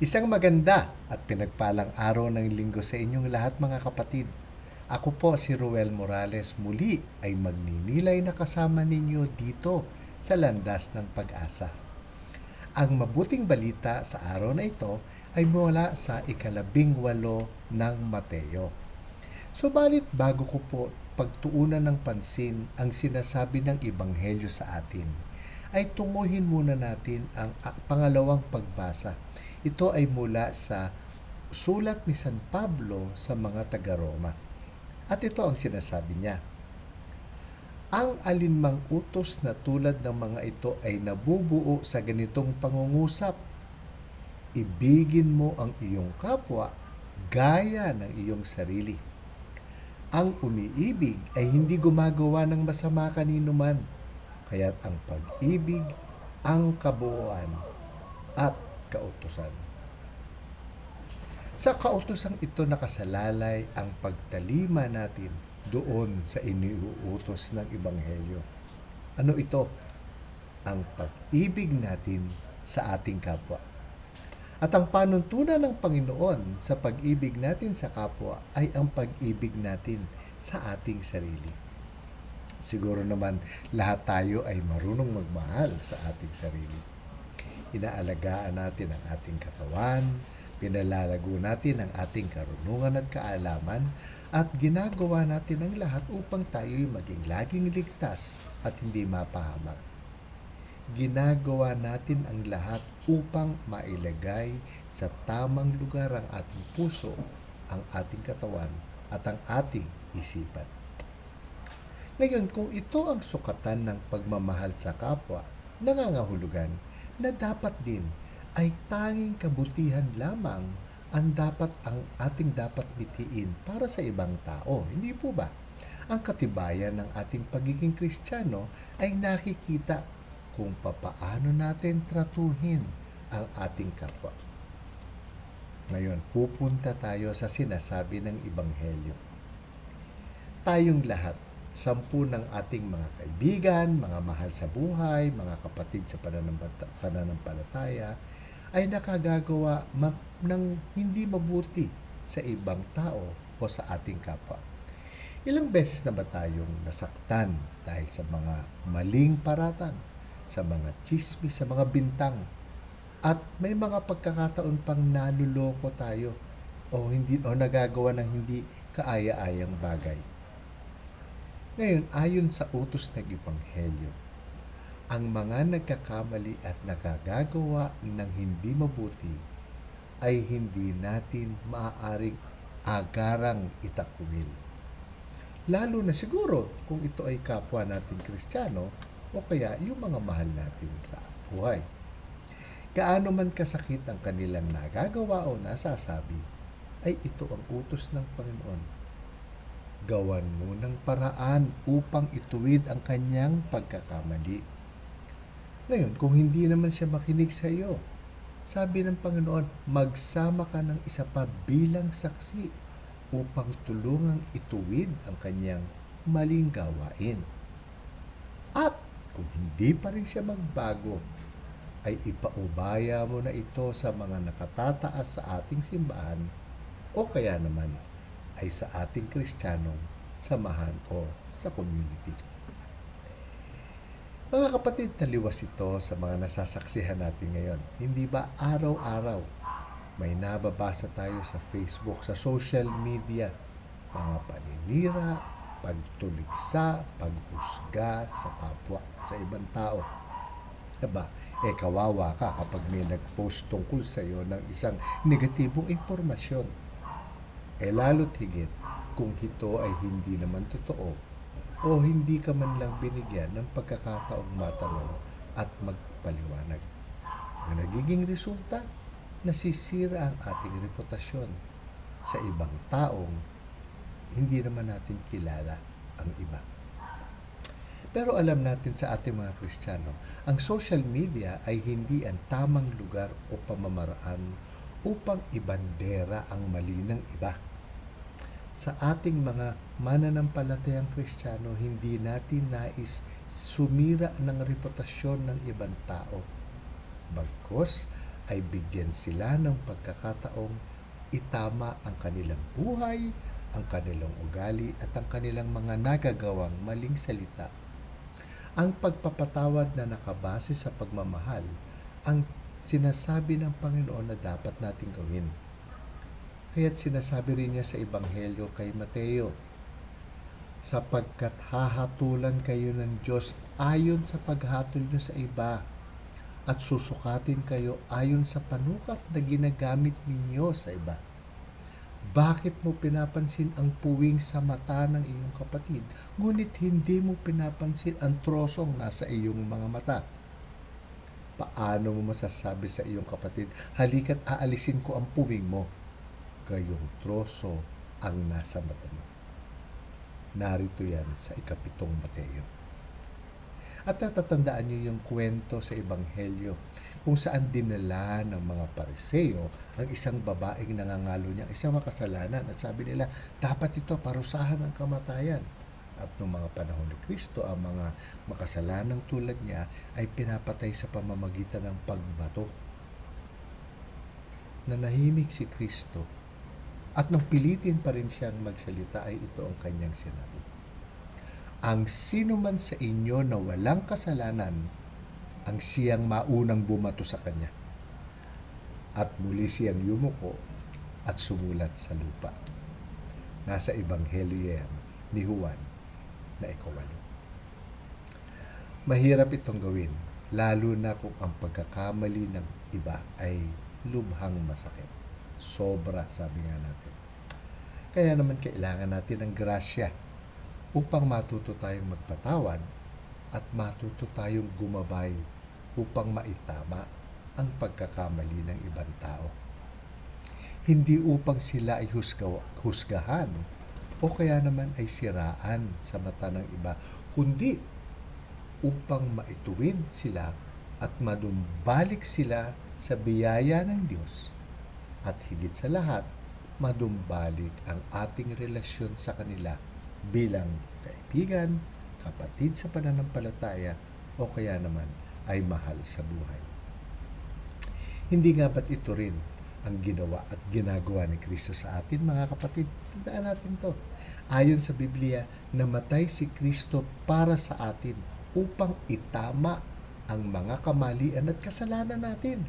Isang maganda at pinagpalang araw ng linggo sa inyong lahat mga kapatid. Ako po si Ruel Morales muli ay magninilay na kasama ninyo dito sa landas ng pag-asa. Ang mabuting balita sa araw na ito ay mula sa ikalabing walo ng Mateo. Subalit bago ko po pagtuunan ng pansin ang sinasabi ng Ebanghelyo sa atin, ay tunguhin muna natin ang pangalawang pagbasa. Ito ay mula sa sulat ni San Pablo sa mga taga-Roma. At ito ang sinasabi niya. Ang alinmang utos na tulad ng mga ito ay nabubuo sa ganitong pangungusap. Ibigin mo ang iyong kapwa gaya ng iyong sarili. Ang umiibig ay hindi gumagawa ng masama kanino man, kaya't ang pag-ibig, ang kabuuan, at kautusan. Sa kautosang ito nakasalalay ang pagtalima natin doon sa iniuutos ng Ebanghelyo. Ano ito? Ang pag-ibig natin sa ating kapwa. At ang panuntunan ng Panginoon sa pag-ibig natin sa kapwa ay ang pag-ibig natin sa ating sarili. Siguro naman lahat tayo ay marunong magmahal sa ating sarili. Inaalagaan natin ang ating katawan, pinalalago natin ang ating karunungan at kaalaman, at ginagawa natin ang lahat upang tayo'y maging laging ligtas at hindi mapahamak ginagawa natin ang lahat upang mailagay sa tamang lugar ang ating puso, ang ating katawan, at ang ating isipan. Ngayon, kung ito ang sukatan ng pagmamahal sa kapwa, nangangahulugan na dapat din ay tanging kabutihan lamang ang dapat ang ating dapat bitiin para sa ibang tao. Hindi po ba? Ang katibayan ng ating pagiging kristyano ay nakikita kung papaano natin tratuhin ang ating kapwa. Ngayon, pupunta tayo sa sinasabi ng Ebanghelyo. Tayong lahat, sampu ng ating mga kaibigan, mga mahal sa buhay, mga kapatid sa pananampalataya, ay nakagagawa ng hindi mabuti sa ibang tao o sa ating kapwa. Ilang beses na ba tayong nasaktan dahil sa mga maling paratang, sa mga chismis, sa mga bintang, at may mga pagkakataon pang naluloko tayo o hindi o nagagawa ng hindi kaaya-ayang bagay. Ngayon, ayon sa utos ng Ebanghelyo, ang mga nagkakamali at nakagagawa ng hindi mabuti ay hindi natin maaaring agarang itakwil. Lalo na siguro kung ito ay kapwa natin Kristiyano o kaya yung mga mahal natin sa buhay. Gaano man kasakit ang kanilang nagagawa o nasasabi, ay ito ang utos ng Panginoon. Gawan mo ng paraan upang ituwid ang kanyang pagkakamali. Ngayon, kung hindi naman siya makinig sa iyo, sabi ng Panginoon, magsama ka ng isa pa bilang saksi upang tulungang ituwid ang kanyang maling gawain. At kung hindi pa rin siya magbago, ay ipaubaya mo na ito sa mga nakatataas sa ating simbahan o kaya naman ay sa ating kristyanong samahan o sa community. Mga kapatid, taliwas ito sa mga nasasaksihan natin ngayon. Hindi ba araw-araw may nababasa tayo sa Facebook, sa social media, mga paninira, pagtuligsa, paghusga sa kapwa, sa ibang tao. Diba? Eh kawawa ka kapag may nag-post tungkol sa iyo ng isang negatibong impormasyon. Eh lalo't higit kung ito ay hindi naman totoo o hindi ka man lang binigyan ng pagkakataong matanong at magpaliwanag. Ang nagiging resulta, nasisira ang ating reputasyon sa ibang taong hindi naman natin kilala ang iba. Pero alam natin sa ating mga Kristiyano, ang social media ay hindi ang tamang lugar o pamamaraan upang ibandera ang mali ng iba. Sa ating mga mananampalatayang Kristiyano, hindi natin nais sumira ng reputasyon ng ibang tao. Bagkos, ay bigyan sila ng pagkakataong itama ang kanilang buhay, ang kanilang ugali at ang kanilang mga nagagawang maling salita. Ang pagpapatawad na nakabase sa pagmamahal ang sinasabi ng Panginoon na dapat nating gawin. Kaya't sinasabi rin niya sa Ebanghelyo kay Mateo, sapagkat hahatulan kayo ng Diyos ayon sa paghatol nyo sa iba at susukatin kayo ayon sa panukat na ginagamit ninyo sa iba. Bakit mo pinapansin ang puwing sa mata ng iyong kapatid, ngunit hindi mo pinapansin ang trosong nasa iyong mga mata? Paano mo masasabi sa iyong kapatid, halika't aalisin ko ang puwing mo? Gayong troso ang nasa mata mo. Narito yan sa ikapitong Mateo. At natatandaan niyo yung kwento sa Ebanghelyo kung saan dinala ng mga pariseo ang isang babaeng nangangalo niya, isang makasalanan. At sabi nila, dapat ito parusahan ang kamatayan. At noong mga panahon ni Kristo, ang mga makasalanang tulad niya ay pinapatay sa pamamagitan ng pagbato. Nanahimik si Kristo at nang pilitin pa rin siyang magsalita ay ito ang kanyang sinabi. Ang sino man sa inyo na walang kasalanan, ang siyang maunang bumato sa kanya. At muli siyang yumuko at sumulat sa lupa. Nasa Ebanghelyo yan ni Juan na ikawalo. Mahirap itong gawin, lalo na kung ang pagkakamali ng iba ay lubhang masakit. Sobra, sabi nga natin. Kaya naman kailangan natin ng grasya upang matuto tayong magpatawad at matuto tayong gumabay upang maitama ang pagkakamali ng ibang tao. Hindi upang sila ay husga, husgahan o kaya naman ay siraan sa mata ng iba, kundi upang maituwid sila at madumbalik sila sa biyaya ng Diyos at higit sa lahat, madumbalik ang ating relasyon sa kanila bilang kaibigan, kapatid sa pananampalataya o kaya naman ay mahal sa buhay. Hindi nga ba't ito rin ang ginawa at ginagawa ni Kristo sa atin mga kapatid? Tandaan natin to. Ayon sa Biblia, namatay si Kristo para sa atin upang itama ang mga kamalian at kasalanan natin.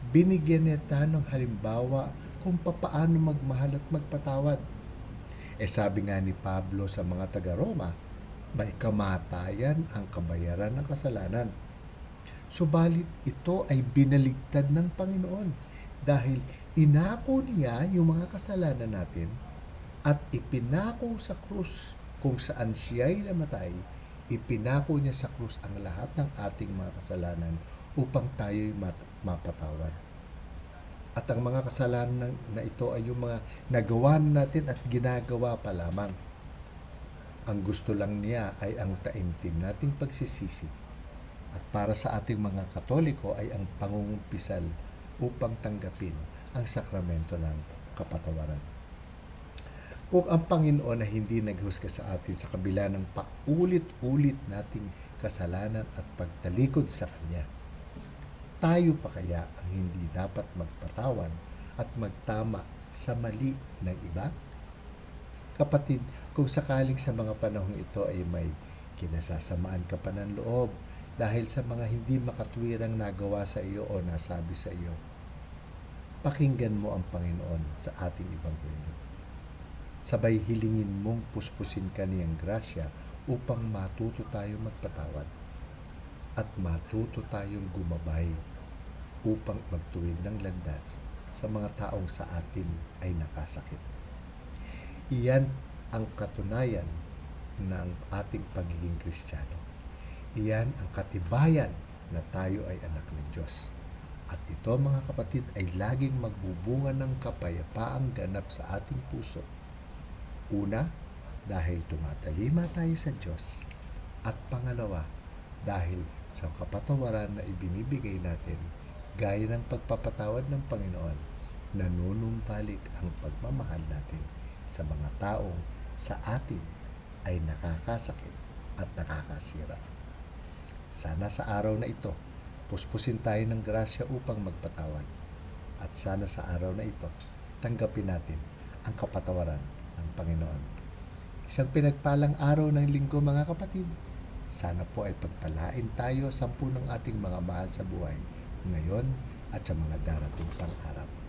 Binigyan niya tayo ng halimbawa kung papaano magmahal at magpatawad. Eh sabi nga ni Pablo sa mga taga-Roma, may kamatayan ang kabayaran ng kasalanan. Subalit ito ay binaligtad ng Panginoon dahil inako niya yung mga kasalanan natin at ipinako sa krus kung saan siya'y namatay, ipinako niya sa krus ang lahat ng ating mga kasalanan upang tayo'y mapatawad. At ang mga kasalanan na ito ay yung mga nagawa natin at ginagawa pa lamang. Ang gusto lang niya ay ang taimtim nating pagsisisi. At para sa ating mga Katoliko ay ang pangungumpisal upang tanggapin ang sakramento ng kapatawaran. Kung ang Panginoon na hindi naghusga sa atin sa kabila ng paulit-ulit nating kasalanan at pagtalikod sa Kanya, tayo pa kaya ang hindi dapat magpatawad at magtama sa mali ng iba? Kapatid, kung sakaling sa mga panahong ito ay may kinasasamaan ka pa ng loob dahil sa mga hindi makatwirang nagawa sa iyo o nasabi sa iyo, pakinggan mo ang Panginoon sa ating Ebanghelyo. Sabay hilingin mong puspusin ka niyang grasya upang matuto tayo magpatawad at matuto tayong gumabay upang magtuwid ng landas sa mga taong sa atin ay nakasakit. Iyan ang katunayan ng ating pagiging Kristiyano. Iyan ang katibayan na tayo ay anak ng Diyos. At ito mga kapatid ay laging magbubunga ng kapayapaang ganap sa ating puso. Una, dahil tumatalima tayo sa Diyos. At pangalawa, dahil sa kapatawaran na ibinibigay natin gaya ng pagpapatawad ng Panginoon, nanunumbalik ang pagmamahal natin sa mga taong sa atin ay nakakasakit at nakakasira. Sana sa araw na ito Puspusin tayo ng grasya upang magpatawad. At sana sa araw na ito, tanggapin natin ang kapatawaran Panginoon. Isang pinagpalang araw ng linggo mga kapatid. Sana po ay pagpalain tayo sampu ng ating mga mahal sa buhay ngayon at sa mga darating pang araw.